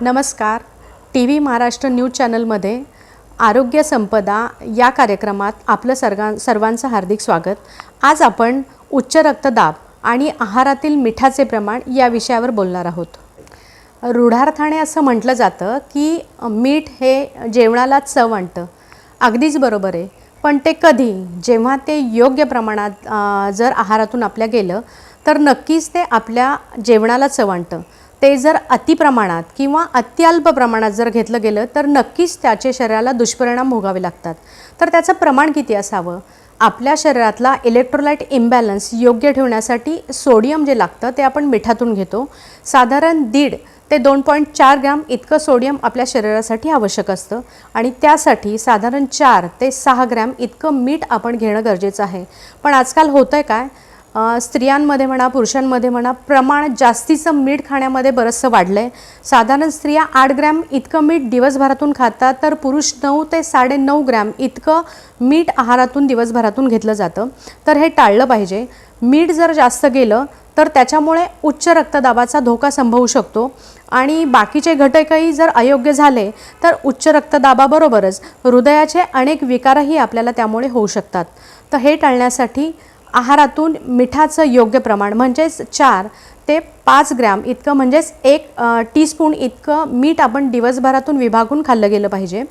नमस्कार. T V Maharashtra news चॅनलमध्ये आरोग्य संपदा या कार्यक्रमात आपलं सर्गा सर्वांचं हार्दिक स्वागत. आज आपण उच्च रक्तदाब आणि आहारातील मिठाचे प्रमाण या विषयावर बोलणार आहोत. रूढार्थाने असं म्हटलं जातं की मीठ हे जेवणाला चव आणतं. अगदीच बरोबर आहे. पण ते कधी जेव्हा ते योग्य प्रमाणात जर आहारातून आपल्या गेलं तर नक्कीच ते आपल्या जेवणाला चव आणतं. ते जर अतिप्रमाणात किंवा अत्यल्प प्रमाणात जर घेतलं गेलं तर नक्कीच त्याचे शरीराला दुष्परिणाम भोगावे लागतात. तर त्याचं प्रमाण किती असावं? आपल्या शरीरातला इलेक्ट्रोलाइट इम्बॅलन्स योग्य ठेवण्यासाठी सोडियम जे लागतं ते आपण मिठातून घेतो. साधारण दीड ते दोन पॉईंट चार ग्रॅम इतकं सोडियम आपल्या शरीरासाठी आवश्यक असतं. आणि त्यासाठी साधारण चार ते सहा ग्रॅम इतकं मीठ आपण घेणं गरजेचं आहे. पण आजकाल होतं आहे काय? स्त्रियांमध्ये म्हणा पुरुषांमध्ये म्हणा प्रमाण जास्तीचं मीठ खाण्यामध्ये बरंचसं वाढलं आहे साधारण स्त्रिया आठ ग्रॅम इतकं मीठ दिवसभरातून खातात तर पुरुष नऊ ते साडे नऊ ग्रॅम इतकं मीठ आहारातून दिवसभरातून घेतलं जातं. तर हे टाळलं पाहिजे. मीठ जर जास्त गेलं तर त्याच्यामुळे उच्च रक्तदाबाचा धोका संभवू शकतो. आणि बाकीचे घटकही जर अयोग्य झाले तर उच्च रक्तदाबाबरोबरच हृदयाचे अनेक विकारही आपल्याला त्यामुळे होऊ शकतात. तर हे टाळण्यासाठी आहारातून मिठाचं योग्य प्रमाण म्हणजेच चार ते पाच ग्रॅम इतकं म्हणजेच एक टीस्पून इतकं मीठ आपण दिवसभरातून विभागून खाल्लं गेलं पाहिजे.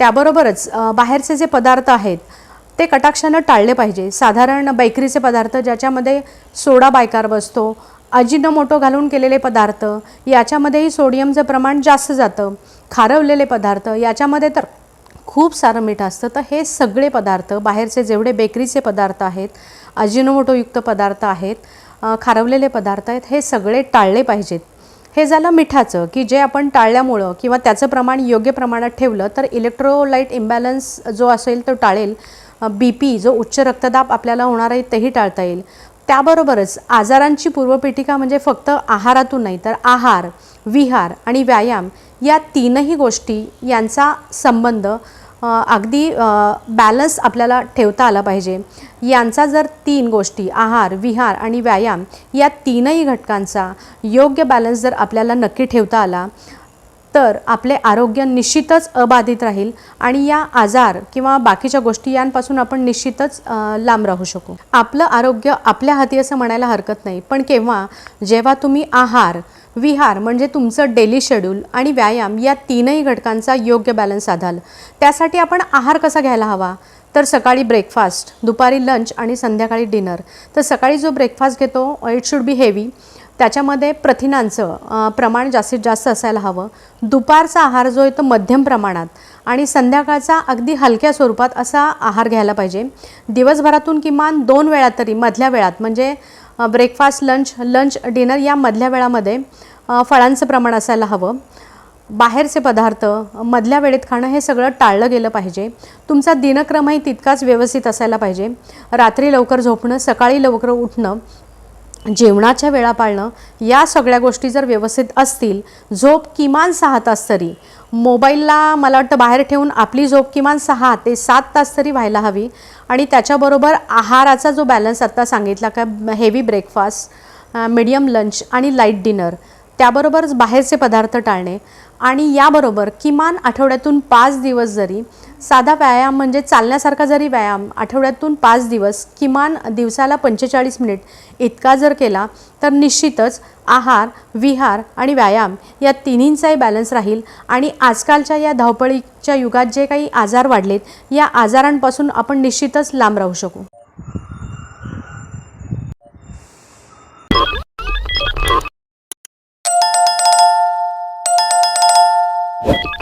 त्याबरोबरच बाहेरचे जे पदार्थ आहेत ते कटाक्षानं टाळले पाहिजे. साधारण बेकरीचे पदार्थ ज्याच्यामध्ये सोडा बायकार बसतो अजिनोमोटो घालून केलेले पदार्थ याच्यामध्येही सोडियमचं प्रमाण जास्त जातं खारवलेले पदार्थ याच्यामध्ये तर खूप सारं मीठ असतं. तर हे सगळे पदार्थ बाहेरचे जेवढे बेकरीचे पदार्थ आहेत अजिनोमोटोयुक्त पदार्थ आहेत खारवलेले पदार्थ आहेत हे सगळे टाळले पाहिजेत. हे झालं मिठाचं की जे आपण टाळल्यामुळं किंवा त्याचं प्रमाण योग्य प्रमाणात ठेवलं तर इलेक्ट्रोलाइट इम्बॅलन्स जो असेल तो टाळेल. बी पी जो उच्च रक्तदाब आपल्याला होणार आहे तेही टाळता येईल. त्याबरोबरच आजारांची पूर्वपीठिका म्हणजे फक्त आहारातून नाही तर आहार विहार आणि व्यायाम या तीनही गोष्टी यांचा संबंध अगदी बॅलन्स आपल्याला ठेवता आला पाहिजे. यांचा जर तीन गोष्टी आहार विहार आणि व्यायाम या तीनही घटकांचा योग्य बॅलन्स जर आपल्याला नक्की ठेवता आला तर आपले आरोग्य निश्चितच अबाधित राहील आणि या आजार किंवा बाकीच्या गोष्टी यांपासून आपण निश्चितच लांब राहू शकू. आपलं आरोग्य आपल्या हाती असं म्हणायला हरकत नाही पण केव्हा जेव्हा तुम्ही आहार विहार म्हणजे तुमचं डेली शेड्यूल आणि व्यायाम या तीनही घटकांचा योग्य बॅलन्स साधाल त्यासाठी आपण आहार कसा घ्यायला हवा? तर सकाळी ब्रेकफास्ट दुपारी लंच आणि संध्याकाळी डिनर. तर सकाळी जो ब्रेकफास्ट घेतो इट शुड बी हेवी. त्याच्यामध्ये प्रथिनांचं प्रमाण जास्तीत जास्त असायला हवं. दुपारचा आहार जो आहे तो मध्यम प्रमाणात आणि संध्याकाळचा अगदी हलक्या स्वरूपात असा आहार घ्यायला पाहिजे. दिवसभरातून किमान दोन वेळा तरी मधल्या वेळात म्हणजे ब्रेकफास्ट लंच लंच डिनर या मधल्या वेळामध्ये फळांचं प्रमाण असायला हवं. बाहेरचे पदार्थ मधल्या वेळेत खाणं हे सगळं टाळलं गेलं पाहिजे. तुमचा दिनक्रमही तितकाच व्यवस्थित असायला पाहिजे. रात्री लवकर झोपणं सकाळी लवकर उठणं जेवणाच्या वेळा पाळणं या सगळ्या गोष्टी जर व्यवस्थित असतील झोप किमान सहा तास तरी. मोबाईलला मला वाटतं बाहेर ठेवून आपली झोप किमान सहा ते सात तास तरी व्हायला हवी. आणि त्याच्याबरोबर आहाराचा जो बॅलन्स आत्ता सांगितला का हेवी ब्रेकफास्ट मिडियम लंच आणि लाइट डिनर त्याबरोबरच बाहेरचे पदार्थ टाळणे आणि याबरोबर किमान आठवड्यातून पाच दिवस जरी साधा व्यायाम म्हणजे चालण्यासारखा जरी व्यायाम आठवड्यातून पाच दिवस किमान दिवसाला पंचेचाळीस मिनिट इतका जर केला तर निश्चितच आहार विहार आणि व्यायाम या तिन्हींचाही बॅलन्स राहील. आणि आजकालच्या या धावपळीच्या युगात जे काही आजार वाढलेत या आजारांपासून आपण निश्चितच लांब राहू शकू. you